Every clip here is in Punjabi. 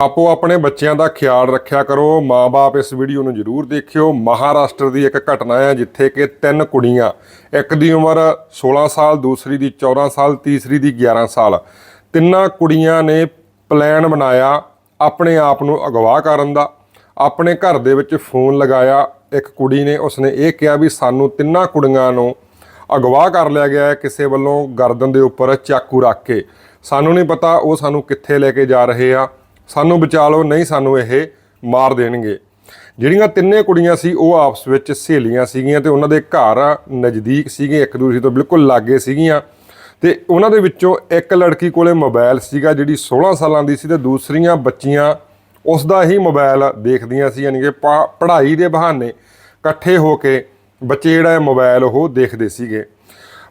ਆਪੋ ਆਪਣੇ ਬੱਚਿਆਂ ਦਾ ਖਿਆਲ ਰੱਖਿਆ ਕਰੋ। ਮਾਪੇ ਇਸ ਵੀਡੀਓ ਨੂੰ ਜਰੂਰ ਦੇਖਿਓ। ਮਹਾਰਾਸ਼ਟਰ ਦੀ ਇੱਕ ਘਟਨਾ ਹੈ ਜਿੱਥੇ ਕਿ ਤਿੰਨ ਕੁੜੀਆਂ, ਇੱਕ ਦੀ ਉਮਰ 16 ਸਾਲ, ਦੂਸਰੀ ਦੀ 14 ਸਾਲ, ਤੀਸਰੀ ਦੀ 11 ਸਾਲ। ਤਿੰਨਾਂ ਕੁੜੀਆਂ ਨੇ ਪਲਾਨ ਬਣਾਇਆ ਆਪਣੇ ਆਪ ਨੂੰ ਅਗਵਾ ਕਰਨ ਦਾ। ਆਪਣੇ ਘਰ ਦੇ ਵਿੱਚ ਫੋਨ ਲਗਾਇਆ। ਇੱਕ ਕੁੜੀ ਨੇ, ਉਸਨੇ ਇਹ ਕਿਹਾ ਵੀ ਸਾਨੂੰ ਤਿੰਨਾਂ ਕੁੜੀਆਂ ਨੂੰ ਅਗਵਾ ਕਰ ਲਿਆ ਗਿਆ ਹੈ, ਕਿਸੇ ਵੱਲੋਂ ਗਰਦਨ ਦੇ ਉੱਪਰ ਚਾਕੂ ਰੱਖ ਕੇ। ਸਾਨੂੰ ਨਹੀਂ ਪਤਾ ਉਹ ਸਾਨੂੰ ਕਿੱਥੇ ਲੈ ਕੇ ਜਾ ਰਹੇ ਆ। ਸਾਨੂੰ ਬਚਾ ਲਓ, ਨਹੀਂ ਸਾਨੂੰ ਇਹ ਮਾਰ ਦੇਣਗੇ। ਜਿਹੜੀਆਂ ਤਿੰਨੇ ਕੁੜੀਆਂ ਸੀ, ਉਹ ਆਪਸ ਵਿੱਚ ਸਹੇਲੀਆਂ ਸੀਗੀਆਂ ਤੇ ਉਹਨਾਂ ਦੇ ਘਰ ਨਜ਼ਦੀਕ ਸੀਗੇ, ਇੱਕ ਦੂਸਰੇ ਤੋਂ ਬਿਲਕੁਲ ਲਾਗੇ ਸੀਗੀਆਂ। ਤੇ ਉਹਨਾਂ ਦੇ ਵਿੱਚੋਂ ਇੱਕ ਲੜਕੀ ਕੋਲੇ ਮੋਬਾਈਲ ਸੀਗਾ, ਜਿਹੜੀ 16 ਸਾਲਾਂ ਦੀ ਸੀ ਤੇ ਦੂਸਰੀਆਂ ਬੱਚੀਆਂ ਉਸ ਦਾ ਹੀ ਮੋਬਾਈਲ ਦੇਖਦੀਆਂ ਸੀ, ਯਾਨੀ ਕਿ ਪਾ- ਪੜ੍ਹਾਈ ਦੇ ਬਹਾਨੇ ਇਕੱਠੇ ਹੋ ਕੇ ਬੱਚੇ ਜਿਹੜਾ ਹੈ ਮੋਬਾਈਲ ਉਹ ਦੇਖਦੇ ਸੀਗੇ।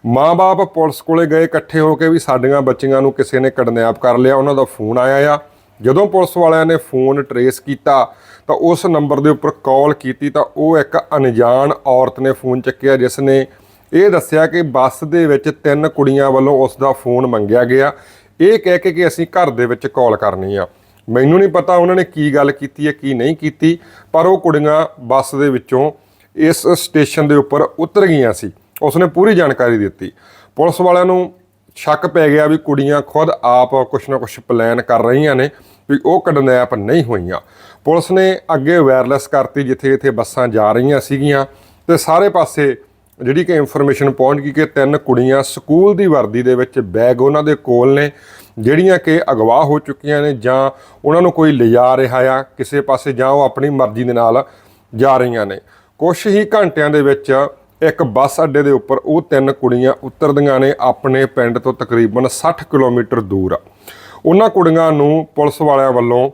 ਮਾਂ-ਬਾਪ ਪੁਲਿਸ ਕੋਲੇ ਗਏ, ਇਕੱਠੇ ਹੋ ਕੇ ਵੀ ਸਾਡੀਆਂ ਬੱਚੀਆਂ ਨੂੰ ਕਿਸੇ ਨੇ ਕਿਡਨੈਪ ਕਰ ਲਿਆ, ਉਹਨਾਂ ਦਾ ਫੋਨ ਆਇਆ ਆ। ਜਦੋਂ ਪੁਲਿਸ ਵਾਲਿਆਂ ਨੇ ਫੋਨ ਟਰੇਸ ਕੀਤਾ ਤਾਂ ਉਸ ਨੰਬਰ ਦੇ ਉੱਪਰ ਕਾਲ ਕੀਤੀ ਤਾਂ ਉਹ ਇੱਕ ਅਣਜਾਣ ਔਰਤ ਨੇ ਫੋਨ ਚੱਕਿਆ ਜਿਸ ਨੇ ਇਹ ਦੱਸਿਆ ਕਿ ਬੱਸ ਦੇ ਵਿੱਚ ਤਿੰਨ ਕੁੜੀਆਂ ਵੱਲੋਂ ਉਸ ਦਾ ਫੋਨ ਮੰਗਿਆ ਗਿਆ। ਇਹ ਕਹਿ ਕੇ ਕਿ ਅਸੀਂ ਘਰ ਦੇ ਵਿੱਚ ਕਾਲ ਕਰਨੀ ਆ। ਮੈਨੂੰ ਨਹੀਂ ਪਤਾ ਉਹਨਾਂ ਨੇ ਕੀ ਗੱਲ ਕੀਤੀ ਹੈ, ਕੀ ਨਹੀਂ ਕੀਤੀ, ਪਰ ਉਹ ਕੁੜੀਆਂ ਬੱਸ ਦੇ ਵਿੱਚੋਂ ਇਸ ਸਟੇਸ਼ਨ ਦੇ ਉੱਪਰ ਉਤਰ ਗਈਆਂ ਸੀ। ਉਸਨੇ ਪੂਰੀ ਜਾਣਕਾਰੀ ਦਿੱਤੀ। ਪੁਲਿਸ ਵਾਲਿਆਂ ਨੂੰ ਸ਼ੱਕ ਪੈ ਗਿਆ ਵੀ ਕੁੜੀਆਂ ਖੁਦ ਆਪ ਕੁਛ ਨਾ ਕੁਛ ਪਲਾਨ ਕਰ ਰਹੀਆਂ ਨੇ ਵੀ ਉਹ ਕਿਡਨੈਪ ਨਹੀਂ ਹੋਈਆਂ। ਪੁਲਿਸ ਨੇ ਅੱਗੇ ਵਾਇਰਲੈਸ ਕਰਤੀ ਜਿੱਥੇ ਜਿੱਥੇ ਬੱਸਾਂ ਜਾ ਰਹੀਆਂ ਸੀਗੀਆਂ ਤੇ ਸਾਰੇ ਪਾਸੇ ਜਿਹੜੀ ਕਿ ਇਨਫੋਰਮੇਸ਼ਨ ਪਹੁੰਚ ਗਈ ਕਿ ਤਿੰਨ ਕੁੜੀਆਂ ਸਕੂਲ ਦੀ ਵਰਦੀ ਦੇ ਵਿੱਚ ਬੈਗ ਉਹਨਾਂ ਦੇ ਕੋਲ ਨੇ, ਜਿਹੜੀਆਂ ਕਿ ਅਗਵਾ ਹੋ ਚੁੱਕੀਆਂ ਨੇ ਜਾਂ ਉਹਨਾਂ ਨੂੰ ਕੋਈ ਲਿਜਾ ਰਿਹਾ ਆ ਕਿਸੇ ਪਾਸੇ ਜਾਂ ਉਹ ਆਪਣੀ ਮਰਜ਼ੀ ਦੇ ਨਾਲ ਜਾ ਰਹੀਆਂ ਨੇ। ਕੁਝ ਹੀ ਘੰਟਿਆਂ ਦੇ ਵਿੱਚ ਇੱਕ ਬੱਸ ਅੱਡੇ ਦੇ ਉੱਪਰ ਉਹ ਤਿੰਨ ਕੁੜੀਆਂ ਉਤਰਦੀਆਂ ਨੇ ਆਪਣੇ ਪਿੰਡ ਤੋਂ ਤਕਰੀਬਨ 60 ਕਿਲੋਮੀਟਰ ਦੂਰ। ਉਹਨਾਂ ਕੁੜੀਆਂ ਨੂੰ ਪੁਲਿਸ ਵਾਲਿਆਂ ਵੱਲੋਂ,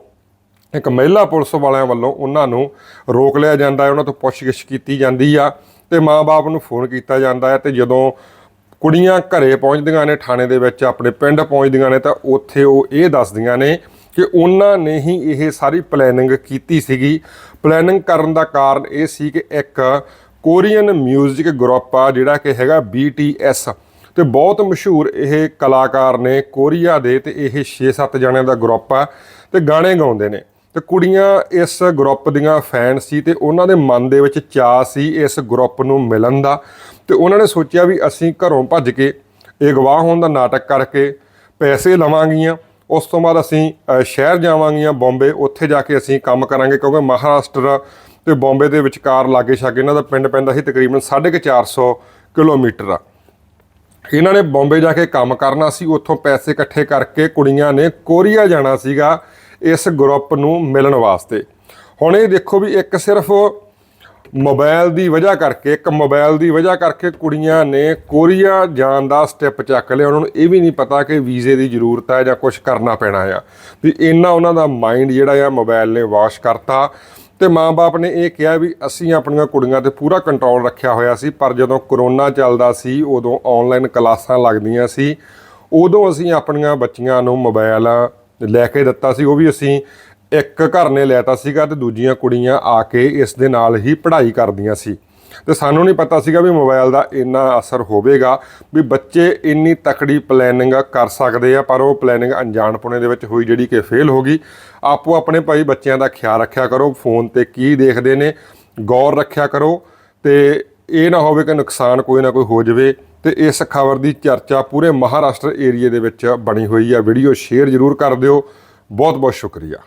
ਇੱਕ ਮਹਿਲਾ ਪੁਲਿਸ ਵਾਲਿਆਂ ਵੱਲੋਂ ਉਹਨਾਂ ਨੂੰ ਰੋਕ ਲਿਆ ਜਾਂਦਾ ਹੈ, ਉਹਨਾਂ ਤੋਂ ਪੁੱਛਗਿੱਛ ਕੀਤੀ ਜਾਂਦੀ ਆ ਤੇ ਮਾਪੇ ਨੂੰ ਫੋਨ ਕੀਤਾ ਜਾਂਦਾ ਹੈ ਤੇ ਜਦੋਂ ਕੁੜੀਆਂ ਘਰੇ ਪਹੁੰਚਦੀਆਂ ਨੇ, ਥਾਣੇ ਦੇ ਵਿੱਚ ਆਪਣੇ ਪਿੰਡ ਪਹੁੰਚਦੀਆਂ ਨੇ ਤਾਂ ਉੱਥੇ ਉਹ ਇਹ ਦੱਸਦੀਆਂ ਨੇ ਕਿ ਉਹਨਾਂ ਨੇ ਹੀ ਇਹ ਸਾਰੀ ਪਲੈਨਿੰਗ ਕੀਤੀ ਸੀਗੀ। ਪਲੈਨਿੰਗ ਕਰਨ ਦਾ ਕਾਰਨ ਇਹ ਸੀ ਕਿ ਇੱਕ ਕੋਰੀਅਨ 뮤직 ਗਰੁੱਪ ਆ, ਜਿਹੜਾ ਕਿ ਹੈਗਾ BTS ਤੇ ਬਹੁਤ ਮਸ਼ਹੂਰ ਇਹ ਕਲਾਕਾਰ ਨੇ ਕੋਰੀਆ ਦੇ ਤੇ ਇਹ 6-7 ਜਣਿਆਂ ਦਾ ਗਰੁੱਪ ਆ, ਤੇ ਗਾਣੇ ਗਾਉਂਦੇ ਨੇ। ਤੇ ਕੁੜੀਆਂ ਇਸ ਗਰੁੱਪ ਦੀਆਂ ਫੈਨ ਸੀ ਤੇ ਉਹਨਾਂ ਦੇ ਮਨ ਦੇ ਵਿੱਚ ਚਾਅ ਸੀ ਇਸ ਗਰੁੱਪ ਨੂੰ ਮਿਲਣ ਦਾ। ਤੇ ਉਹਨਾਂ ਨੇ ਸੋਚਿਆ ਵੀ ਅਸੀਂ ਘਰੋਂ ਭੱਜ ਕੇ ਇਹ ਗਵਾਹ ਹੋਣ ਦਾ ਨਾਟਕ ਕਰਕੇ ਪੈਸੇ ਲਵਾਂਗੀਆਂ। ਉਸ ਤੋਂ ਬਾਅਦ ਅਸੀਂ ਸ਼ਹਿਰ ਜਾਵਾਂਗੀਆਂ ਬੰਬੇ। ਉੱਥੇ ਜਾ ਕੇ ਅਸੀਂ ਕੰਮ ਕਰਾਂਗੇ ਕਿਉਂਕਿ ਮਹਾਰਾਸ਼ਟਰ ਤੇ ਬੰਬੇ ਦੇ ਵਿਚਕਾਰ ਲਾਗੇ ਛਾਗੇ ਇਹਨਾਂ ਦਾ ਪਿੰਡ ਪੈਂਦਾ ਸੀ ਤਕਰੀਬਨ 450 ਕਿਲੋਮੀਟਰ। ਆ ਇਹਨਾਂ ਨੇ ਬੰਬੇ ਜਾ ਕੇ ਕੰਮ ਕਰਨਾ ਸੀ, ਉੱਥੋਂ ਪੈਸੇ ਇਕੱਠੇ ਕਰਕੇ ਕੁੜੀਆਂ ਨੇ ਕੋਰੀਆ ਜਾਣਾ ਸੀਗਾ ਇਸ ਗਰੁੱਪ ਨੂੰ ਮਿਲਣ ਵਾਸਤੇ। ਹੁਣ ਇਹ ਦੇਖੋ ਵੀ ਇੱਕ ਸਿਰਫ ਮੋਬਾਈਲ ਦੀ ਵਜ੍ਹਾ ਕਰਕੇ, ਇੱਕ ਮੋਬਾਈਲ ਦੀ ਵਜ੍ਹਾ ਕਰਕੇ ਕੁੜੀਆਂ ਨੇ ਕੋਰੀਆ ਜਾਣ ਦਾ ਸਟੈਪ ਚੱਕ ਲਿਆ। ਉਹਨਾਂ ਨੂੰ ਇਹ ਵੀ ਨਹੀਂ ਪਤਾ ਕਿ ਵੀਜ਼ੇ ਦੀ ਜ਼ਰੂਰਤ ਹੈ ਜਾਂ ਕੁਝ ਕਰਨਾ ਪੈਣਾ ਆ। ਵੀ ਇੰਨਾ ਉਹਨਾਂ ਦਾ ਮਾਈਂਡ ਜਿਹੜਾ ਆ, ਮੋਬਾਈਲ ਨੇ ਵਾਸ਼ ਕਰਤਾ। ਤੇ ਮਾਂ-ਬਾਪ ਨੇ ਇਹ ਕਿਹਾ ਵੀ ਅਸੀਂ ਆਪਣੀਆਂ ਕੁੜੀਆਂ ਤੇ ਪੂਰਾ ਕੰਟਰੋਲ ਰੱਖਿਆ ਹੋਇਆ ਸੀ, ਪਰ ਜਦੋਂ ਕਰੋਨਾ ਚੱਲਦਾ ਸੀ, ਉਦੋਂ ਆਨਲਾਈਨ ਕਲਾਸਾਂ ਲੱਗਦੀਆਂ ਸੀ, ਉਦੋਂ ਅਸੀਂ ਆਪਣੀਆਂ ਬੱਚੀਆਂ ਨੂੰ ਮੋਬਾਈਲ ਲੈ ਕੇ ਦਿੱਤਾ ਸੀ। ਉਹ ਵੀ ਅਸੀਂ ਇੱਕ ਘਰ ਨੇ ਲੈਤਾ ਸੀਗਾ ਤੇ ਦੂਜੀਆਂ ਕੁੜੀਆਂ ਆ ਕੇ ਇਸ ਦੇ ਨਾਲ ਹੀ ਪੜ੍ਹਾਈ ਕਰਦੀਆਂ ਸੀ। ਤੇ ਸਾਨੂੰ ਨਹੀਂ ਪਤਾ ਸੀਗਾ ਵੀ ਮੋਬਾਈਲ ਦਾ ਇੰਨਾ ਅਸਰ ਹੋਵੇਗਾ ਵੀ ਬੱਚੇ ਇੰਨੀ ਤਕੜੀ ਪਲੈਨਿੰਗ ਕਰ ਸਕਦੇ ਆ, ਪਰ ਉਹ ਪਲੈਨਿੰਗ ਅਣਜਾਣਪੁਣੇ ਦੇ ਵਿੱਚ ਹੋਈ ਜਿਹੜੀ ਕਿ ਫੇਲ ਹੋ ਗਈ। ਆਪੋ ਆਪਣੇ ਭਾਈ ਬੱਚਿਆਂ ਦਾ ਖਿਆਲ ਰੱਖਿਆ ਕਰੋ, ਫੋਨ ਤੇ ਕੀ ਦੇਖਦੇ ਨੇ, ਗੌਰ ਰੱਖਿਆ ਕਰੋ ਤੇ ਇਹ ਨਾ ਹੋਵੇ ਕਿ ਨੁਕਸਾਨ ਕੋਈ ਨਾ ਕੋਈ ਹੋ ਜਾਵੇ ਤੇ ਇਸ ਖਬਰ ਦੀ ਚਰਚਾ ਪੂਰੇ ਮਹਾਰਾਸ਼ਟਰ ਏਰੀਏ ਦੇ ਵਿੱਚ ਬਣੀ ਹੋਈ ਆ। ਵੀਡੀਓ ਸ਼ੇਅਰ ਜ਼ਰੂਰ ਕਰ ਦਿਓ। ਬਹੁਤ ਬਹੁਤ ਸ਼ੁਕਰੀਆ।